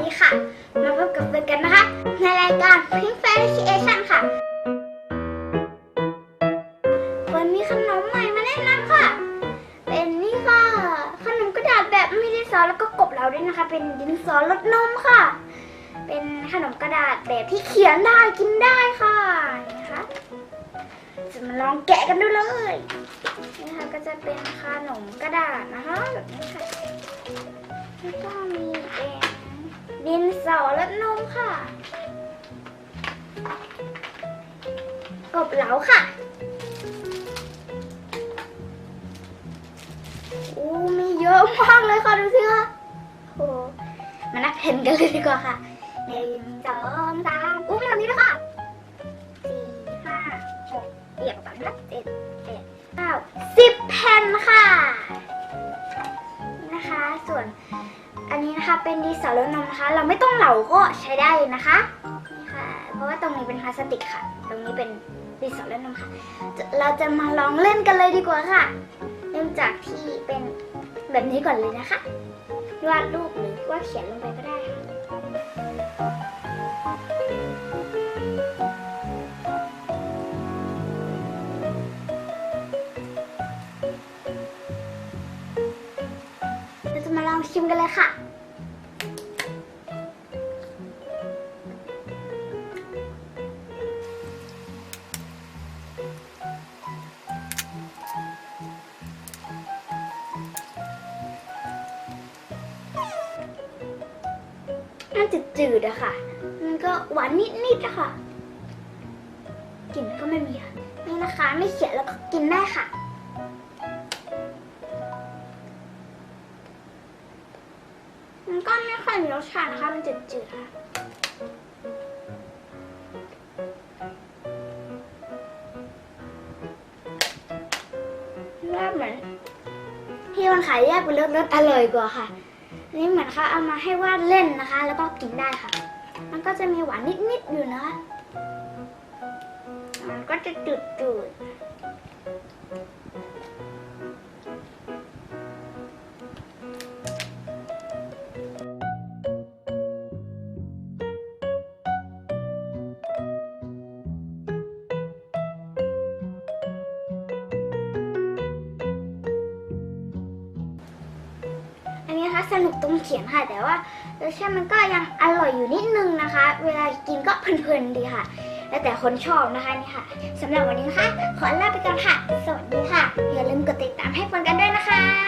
ดีค่ะ มาพบกับเฟิร์นกันนะคะ ในรายการ Pink Fashion ค่ะเฟิร์นมีขนมใหม่มาแนะนำค่ะ เป็นนี่ค่ะ ขนมกระดาษแบบไม่ดินสอแล้วก็กบเราด้วยนะคะ เป็นดินสอรสนมค่ะ เป็นขนมกระดาษแบบที่เขียนได้กินได้ค่ะนะคะจะมาลองแกะกันดูเลยนี่ค่ะก็จะเป็นขนมกระดาษนะคะแบบนี้ค่ะแล้วก็มี ดินสอรสนมค่ะ กบเหลาค่ะโอ้มีเยอะมากเลยค่ะ ดูสิคะโอ้มานับเพนกันเลยดีกว่าค่ะหนึ่งสองสามอู้ นี้นะคะเป็นดินสอรนมนะคะ เราไม่ต้องเหลาก็ใช้ได้นะคะนี่ค่ะ เพราะว่าตรงนี้เป็นพลาสติกค่ะ ตรงนี้เป็นดินสอรสนมค่ะจะเราจะมาลองเล่นกันเลยดีกว่าค่ะ เริ่มจากที่เป็นแบบนี้ก่อนเลยนะคะวาดรูปหรือว่าเขียนลงไปก็ได้ค่ะเราจะมาลองชิมกันเลยค่ะ มันจืดๆอะค่ะ มันก็หวานนิดๆอะค่ะ กลิ่นก็ไม่มีค่ะนี่นะคะไม่เขียนแล้วก็กินได้ค่ะ มันก็ไม่ค่อยมีรสชาตินะคะ มันจืดๆค่ะว่าเหมือนที่มันขายแยกเป็นรสรสอร่อยกว่าค่ะ นี่เหมือนเขาเอามาให้วาดเล่นนะคะ แล้วก็กินได้ค่ะ มันก็จะมีหวานนิดๆอยู่นะคะมันก็จะจืดๆ นะคะ สนุกตรงเขียนค่ะ แต่ว่ารสชาติมันก็ยังอร่อยอยู่นิดนึงนะคะ เวลากินก็เพลินๆดีค่ะ แล้วแต่คนชอบนะคะนี่ค่ะสำหรับวันนี้นะคะ ขอลาไปก่อนค่ะ สวัสดีค่ะ อย่าลืมกดติดตามให้ฟังกันด้วยนะคะ